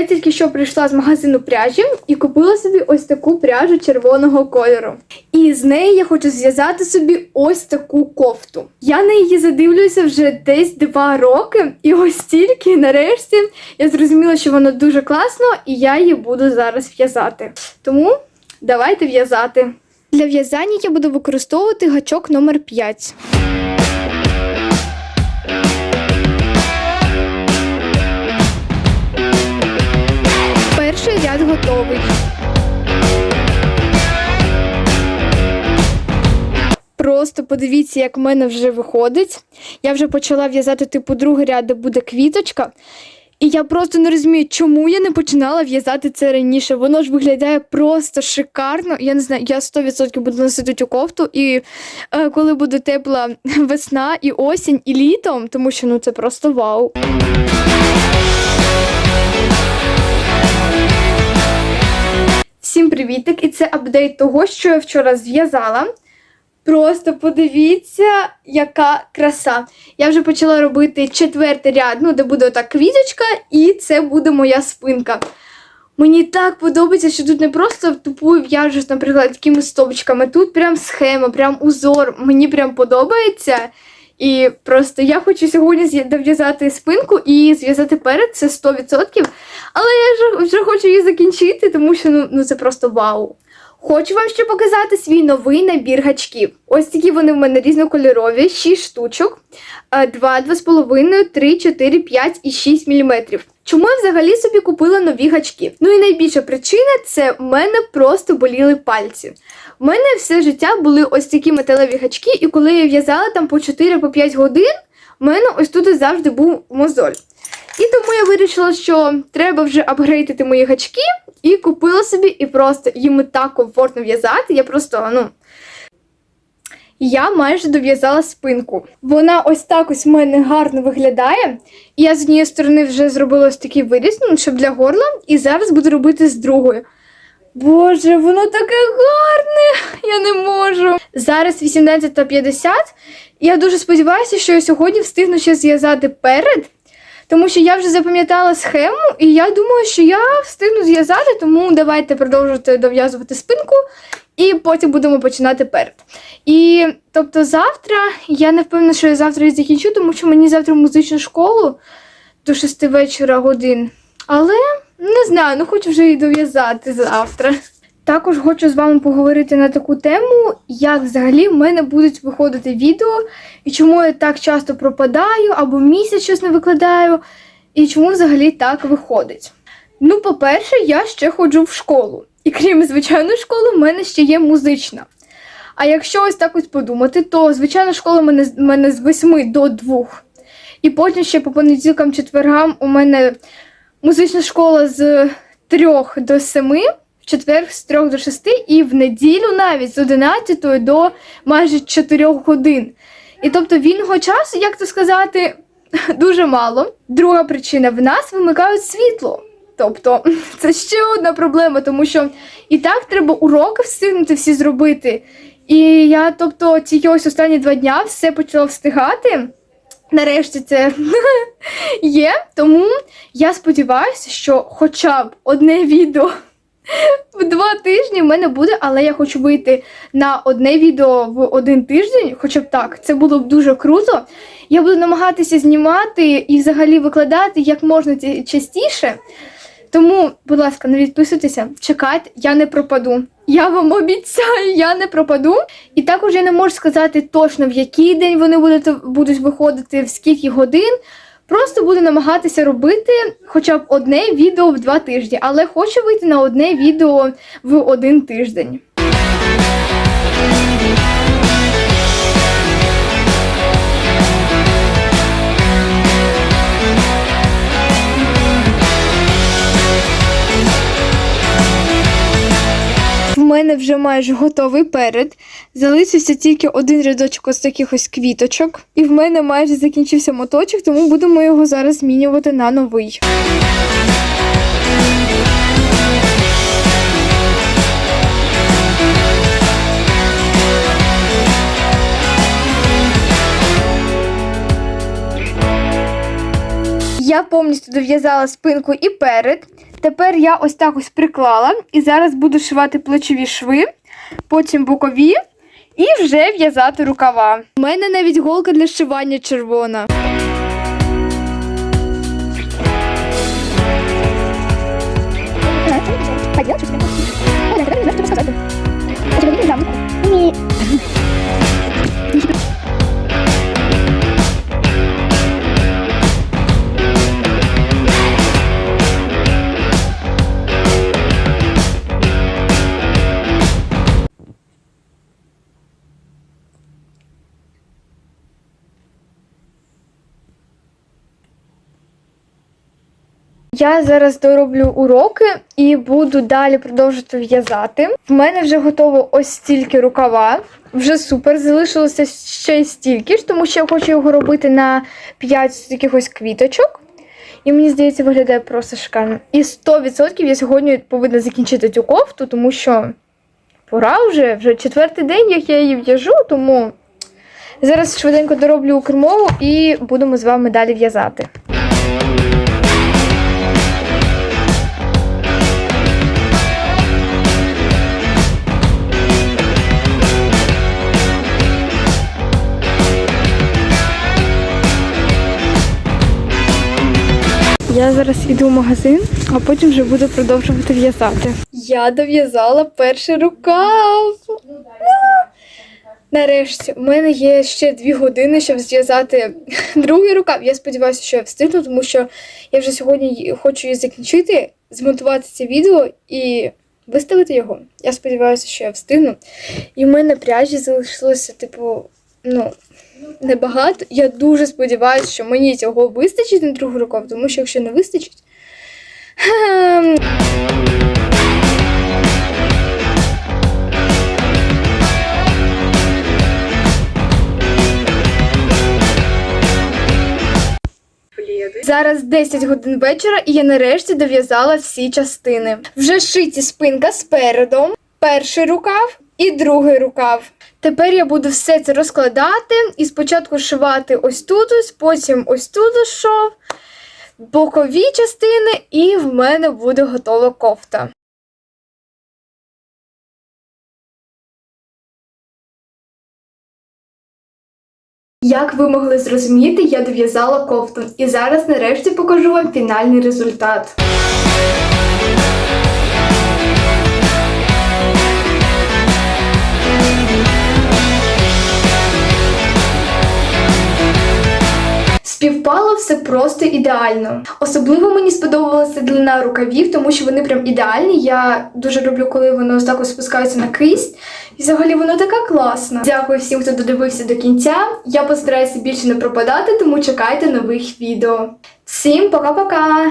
Я тільки що прийшла з магазину пряжі і купила собі ось таку пряжу червоного кольору. І з неї я хочу зв'язати собі ось таку кофту. Я на її задивлюся вже десь два роки, і ось тільки нарешті я зрозуміла, що воно дуже класно, і я її буду зараз в'язати. Тому давайте в'язати. Для в'язання я буду використовувати гачок номер 5. Готовий. Просто подивіться, як в мене вже виходить. Я вже почала в'язати типу другий ряд, де буде квіточка. І я просто не розумію, чому я не починала в'язати це раніше. Воно ж виглядає просто шикарно. Я не знаю, я 100% буду носити цю кофту. І е, коли буде тепла весна, і осінь, і літом, тому що ну це просто вау. Привітик! І це апдейт того, що я вчора зв'язала. Просто подивіться, яка краса. Я вже почала робити четвертий ряд, ну, де буде отак квіточка, і це буде моя спинка. Мені так подобається, що тут не просто тупою в'яжеш, наприклад, такими стовпчиками. Тут прям схема, прям узор. Мені прям подобається. І просто я хочу сьогодні дов'язати спинку і зв'язати перед, це 100%. Але вже, хочу її закінчити, тому що ну, ну це просто вау. Хочу вам ще показати свій новий набір гачків. Ось такі вони в мене різнокольорові, 6 штучок, 2, 2,5, 3, 4, 5 і 6 мм. Чому я взагалі собі купила нові гачки? Ну і найбільша причина це в мене просто боліли пальці. У мене все життя були ось такі металеві гачки, і коли я в'язала там по 4-5 годин, у мене ось тут завжди був мозоль. І тому я вирішила, що треба вже апгрейдити мої гачки, і купила собі, і просто їм так комфортно в'язати. Я просто, ну. Я майже дов'язала спинку. Вона ось так ось в мене гарно виглядає. І я з однієї сторони вже зробила ось такий виріз, ну, щоб для горла, і зараз буду робити з другої. Боже, воно таке гарне! Я не можу. Зараз 18.50. і Я дуже сподіваюся, що я сьогодні встигну ще зв'язати перед. Тому що я вже запам'ятала схему, і я думаю, що я встигну зв'язати, тому давайте продовжувати дов'язувати спинку, і потім будемо починати перед. І тобто завтра я не впевнена, що я завтра її закінчу, тому що мені завтра в музичну школу до 6 вечора годин. Але не знаю, ну хочу вже її дов'язати завтра. Також хочу з вами поговорити на таку тему, як взагалі в мене будуть виходити відео, і чому я так часто пропадаю або місяць щось не викладаю, і чому взагалі так виходить. Ну, по-перше, я ще ходжу в школу. І крім звичайної школи, в мене ще є музична. А якщо ось так ось подумати, то звичайна школа в мене, в мене з 8 до 2. І потім ще по понеділкам, четвергам у мене музична школа з 3 до 7, в четвер з 3 до 6 і в неділю навіть з 11 до майже 4 годин. І тобто вільного часу, як то сказати, дуже мало. Друга причина в нас вимикають світло. Тобто це ще одна проблема, тому що і так треба уроки встигнути всі зробити. І я, тобто, ці ось останні два дня все почала встигати. Нарешті це є. Тому я сподіваюся, що хоча б одне відео в два тижні в мене буде, але я хочу вийти на одне відео в один тиждень, хоча б так, це було б дуже круто. Я буду намагатися знімати і взагалі викладати як можна частіше. Тому, будь ласка, не відписуйтеся, чекайте, я не пропаду. Я вам обіцяю, я не пропаду. І також я не можу сказати точно, в який день вони будуть, будуть виходити, в скільки годин. Просто буду намагатися робити хоча б одне відео в два тижні, але хочу вийти на одне відео в один тиждень. Мене вже майже готовий перед. Залишився тільки один рядочок ось таких ось квіточок. І в мене майже закінчився моточок, тому будемо його зараз змінювати на новий. Я повністю дов'язала спинку і перед. Тепер я ось так ось приклала і зараз буду шивати плечові шви, потім бокові і вже в'язати рукава. У мене навіть голка для шивання червона. Пойдем, Я зараз дороблю уроки і буду далі продовжувати в'язати. В мене вже готово ось стільки рукава. Вже супер. Залишилося ще стільки ж, тому що я хочу його робити на 5 таких ось квіточок. І мені здається, виглядає просто шикарно. І 100% я сьогодні повинна закінчити цю кофту, тому що пора вже, вже четвертий день, як я її в'яжу, тому зараз швиденько дороблю кермову і будемо з вами далі в'язати. Я зараз іду в магазин, а потім вже буду продовжувати в'язати. Я дов'язала перший рукав. Нарешті, у мене є ще дві години, щоб зв'язати другий рукав. Я сподіваюся, що я встигну, тому що я вже сьогодні хочу її закінчити, змонтувати це відео і виставити його. Я сподіваюся, що я встигну. І в мене пряжі залишилося, типу, ну, небагато. Я дуже сподіваюся, що мені цього вистачить на другу рукав, тому що якщо не вистачить. Зараз 10 годин вечора, і я нарешті дов'язала всі частини. Вже шиті спинка спереду, перший рукав і другий рукав. Тепер я буду все це розкладати і спочатку шивати ось тут, потім ось тут шов, бокові частини, і в мене буде готова кофта. Як ви могли зрозуміти, я дов'язала кофту, і зараз нарешті покажу вам фінальний результат. Все просто ідеально. Особливо мені сподобалася длина рукавів, тому що вони прям ідеальні. Я дуже люблю, коли воно так спускається на кисть. І взагалі воно така класна. Дякую всім, хто додивився до кінця. Я постараюся більше не пропадати, тому чекайте нових відео. Всім пока-пока!